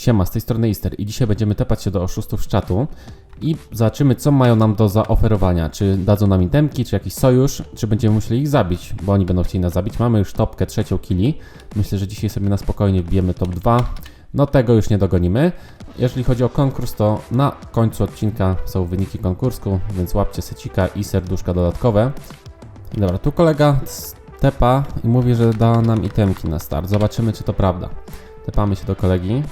Siema, z tej strony Easter i dzisiaj będziemy tepać się do oszustów z czatu i zobaczymy co mają nam do zaoferowania. Czy dadzą nam itemki, czy jakiś sojusz, czy będziemy musieli ich zabić, bo oni będą chcieli nas zabić. Mamy już topkę trzecią kili. Myślę, że dzisiaj sobie na spokojnie wbijemy top 2. No tego już nie dogonimy. Jeżeli chodzi o konkurs, to na końcu odcinka są wyniki konkursu, więc łapcie secika i serduszka dodatkowe. Dobra, tu kolega tepa i mówi, że da nam itemki na start. Zobaczymy, czy to prawda. Tepamy się do kolegi.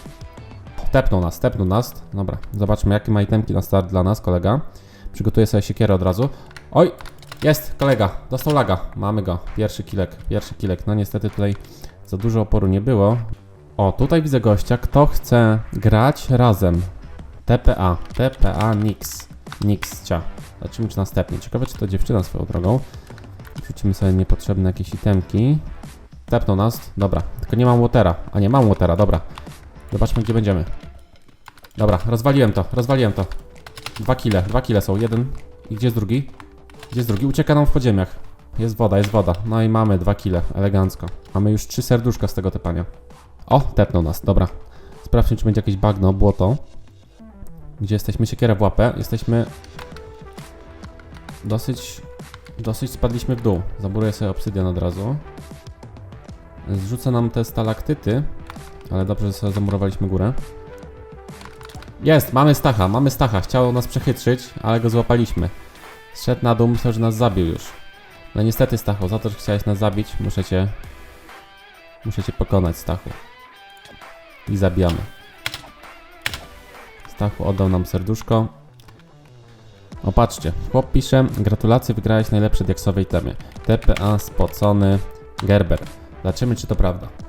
Tepnął nas, tepnął nas. Dobra, zobaczmy, jakie ma itemki na start dla nas, kolega. Przygotuję sobie siekierę od razu. Oj, jest, kolega, dostał laga. Mamy go, pierwszy kilek, pierwszy kilek. No niestety tutaj za dużo oporu nie było. O, tutaj widzę gościa, kto chce grać razem. TPA, TPA Nix. Nixcia. Zobaczymy, czy następnie. Ciekawe, czy to dziewczyna swoją drogą. Wrzucimy sobie niepotrzebne jakieś itemki. Tepnął nas, dobra. Tylko nie mam watera. A nie, mam watera, dobra. Zobaczmy, gdzie będziemy. Dobra, rozwaliłem to, rozwaliłem to. Dwa kile, dwa kile są. Jeden. I gdzie jest drugi? Gdzie jest drugi? Ucieka nam w podziemiach. Jest woda, jest woda. No i mamy dwa kile, elegancko. Mamy już trzy serduszka z tego tepania. O, tepnął nas, dobra. Sprawdźmy, czy będzie jakieś bagno, błoto. Gdzie jesteśmy? Siekiera w łapę. Jesteśmy... Dosyć... Dosyć spadliśmy w dół. Zaburuję sobie obsydian od razu. Zrzuca nam te stalaktyty. Ale dobrze, że sobie zamurowaliśmy górę. Jest, mamy Stacha, mamy Stacha. Chciał nas przechytrzyć, ale go złapaliśmy. Zszedł na dół, myślał, że nas zabił już. No niestety, Stachu, za to, że chciałeś nas zabić, muszę cię... Muszę cię pokonać, Stachu. I zabijamy. Stachu oddał nam serduszko. O, patrzcie. Chłop pisze, gratulacje, wygrałeś najlepsze diaksowej temie. TPA spocony Gerber. Zobaczymy, czy to prawda.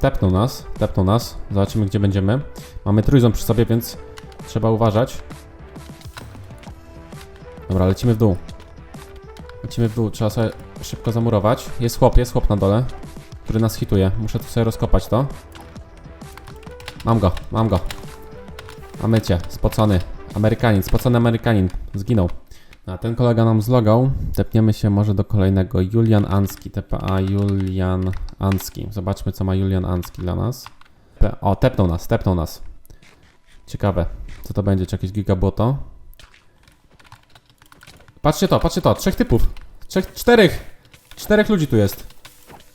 Tepnął nas, tepnął nas. Zobaczymy, gdzie będziemy. Mamy trójząb przy sobie, więc trzeba uważać. Dobra, lecimy w dół. Lecimy w dół, trzeba sobie szybko zamurować. Jest chłop, jest chłop na dole, który nas hituje. Muszę tu sobie rozkopać to. Mam go, mam go. Mamy cię, spocony. Amerykanin, spocony Amerykanin. Zginął. A ten kolega nam zlogał. Tepniemy się może do kolejnego. Julian Anski, TPA Julian Anski. Zobaczmy, co ma Julian Anski dla nas. O, tepnął nas, tepnął nas. Ciekawe, co to będzie, czy jakieś gigabłoto? Patrzcie to, patrzcie to, trzech typów. Trzech, czterech. Czterech ludzi tu jest.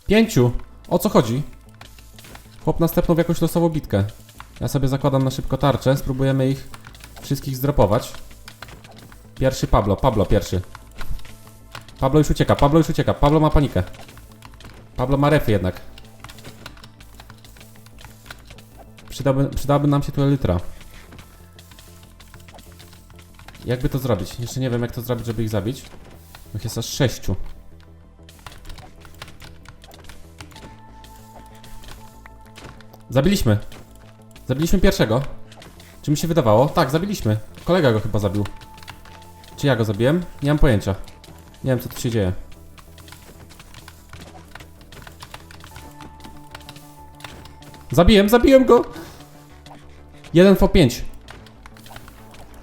Pięciu. O co chodzi? Chłop nas tepnął w jakąś losową bitkę. Ja sobie zakładam na szybko tarczę, spróbujemy ich wszystkich zdropować. Pierwszy Pablo, Pablo pierwszy. Pablo już ucieka, Pablo już ucieka, Pablo ma panikę. Pablo ma refy jednak. Przydałby, przydałaby nam się tu elytra. Jakby to zrobić? Jeszcze nie wiem jak to zrobić, żeby ich zabić. Ich jest aż sześciu. Zabiliśmy. Zabiliśmy pierwszego. Czy mi się wydawało? Tak, zabiliśmy. Kolega go chyba zabił. Czy ja go zabiłem? Nie mam pojęcia. Nie wiem co tu się dzieje. Zabiłem, zabiłem go! 1 po 5.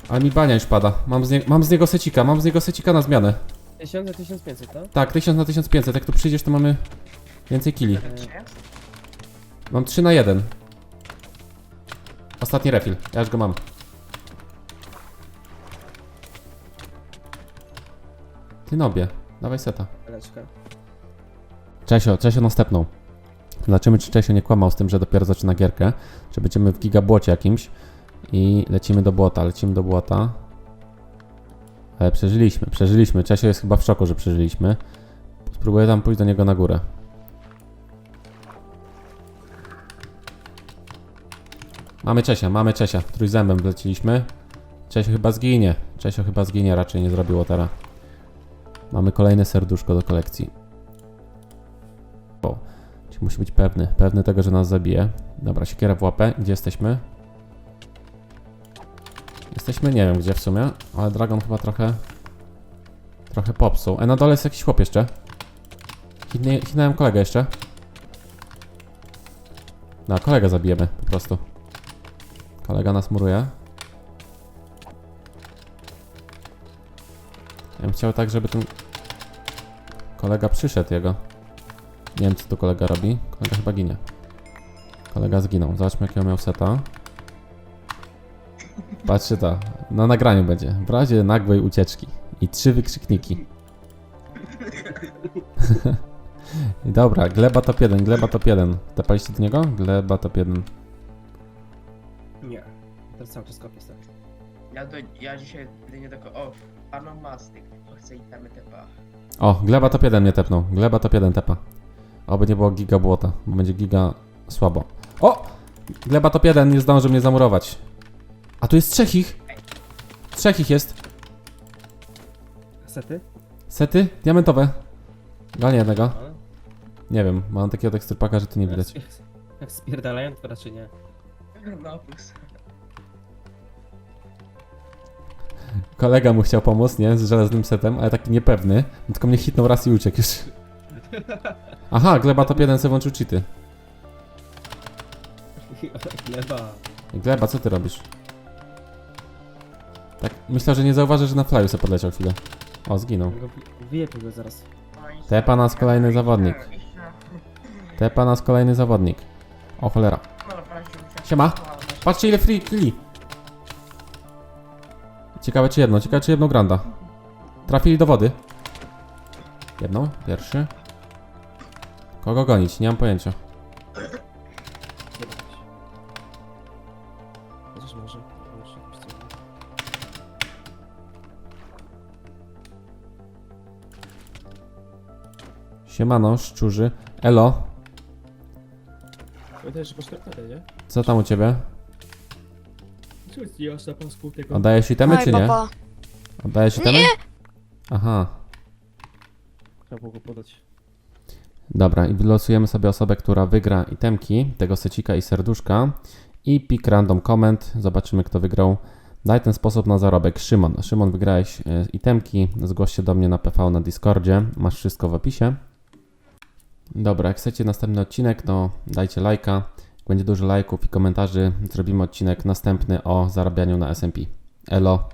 Ale mi bania już pada. Mam z, nie mam z niego secika, mam z niego secika na zmianę. 1000 na 1500, tak? Tak, 1000 na 1500. Jak tu przyjdziesz, to mamy więcej kili. E, Mam 3 na 1. Ostatni refill. Ja już go mam. Ty nobie, dawaj seta. Leczka. Czesio, Czesio następną. Zobaczymy, czy Czesio nie kłamał z tym, że dopiero zaczyna gierkę. Czy będziemy w gigabłocie jakimś. I lecimy do błota, lecimy do błota. Ale przeżyliśmy, przeżyliśmy. Czesio jest chyba w szoku, że przeżyliśmy. Spróbuję tam pójść do niego na górę. Mamy Czesia, mamy Czesia. Trójzębem wleciliśmy. Czesio chyba zginie. Czesio chyba zginie, raczej nie zrobiło teraz. Mamy kolejne serduszko do kolekcji. O, musi być pewny, pewny tego, że nas zabije. Dobra, siekiera w łapę. Gdzie jesteśmy? Jesteśmy, nie wiem gdzie w sumie, ale Dragon chyba trochę... Trochę popsuł. E, na dole jest jakiś chłop jeszcze. Hitnie- kolegę jeszcze. No, kolegę zabijemy po prostu. Kolega nas muruje. Ja bym chciał tak, żeby ten kolega przyszedł jego. Nie wiem, co tu kolega robi. Kolega chyba ginie. Kolega zginął. Zobaczmy, jakiego miał seta. Patrzcie to. Na nagraniu będzie. W razie nagłej ucieczki. I trzy wykrzykniki. Dobra, gleba top 1, gleba top 1. Tepaliście do niego? Gleba top 1. Nie. Teraz cały czas kopię. Ja, do, ja dzisiaj jedynie tylko. O, panom mastyk. To chcę i tam tepa. O, gleba top 1 mnie tepnął. Gleba top 1 tepa. Oby nie było giga błota, bo będzie giga słabo. O! Gleba top 1 nie zdąży mnie zamurować. A tu jest trzech ich. Trzech ich jest. Sety? Sety diamentowe. Gonię jednego. Nie wiem, mam takiego teksturpaka, że tu nie widać. Jak, jak spierdalają, to raczej nie. No plus. Kolega mu chciał pomóc, nie? Z żelaznym setem, ale taki niepewny. Tylko mnie hitnął raz i uciekł już. Aha, gleba top 1 sobie włączył cheaty. Gleba. Gleba, co ty robisz? Tak, myślę, że nie zauważysz, że na flyu sobie podleciał chwilę. O, zginął. Wyjebię go zaraz. Tepa nas kolejny zawodnik. Tepa nas kolejny zawodnik. O cholera. Siema. Patrzcie ile free killi. Ciekawe czy jedno, ciekawe czy jedną granda. Trafili do wody. Jedną, pierwszy. Kogo gonić? Nie mam pojęcia. Chociaż może. Siemano, szczurzy. Elo, Pamiętaj, że po czwartej, nie? co tam u ciebie? Nie masz na pasku tego? Oddajesz itemy Oj, czy nie? Oddajesz itemy? Aha. Trzeba było go podać. Dobra, i wylosujemy sobie osobę, która wygra itemki, tego secika i serduszka. I pick random comment, zobaczymy kto wygrał. Daj ten sposób na zarobek. Szymon, Szymon wygrałeś e, itemki, zgłoś się do mnie na PV na Discordzie, masz wszystko w opisie. Dobra, jak chcecie następny odcinek, to dajcie lajka. Będzie dużo lajków i komentarzy, zrobimy odcinek następny o zarabianiu na SMP. Elo.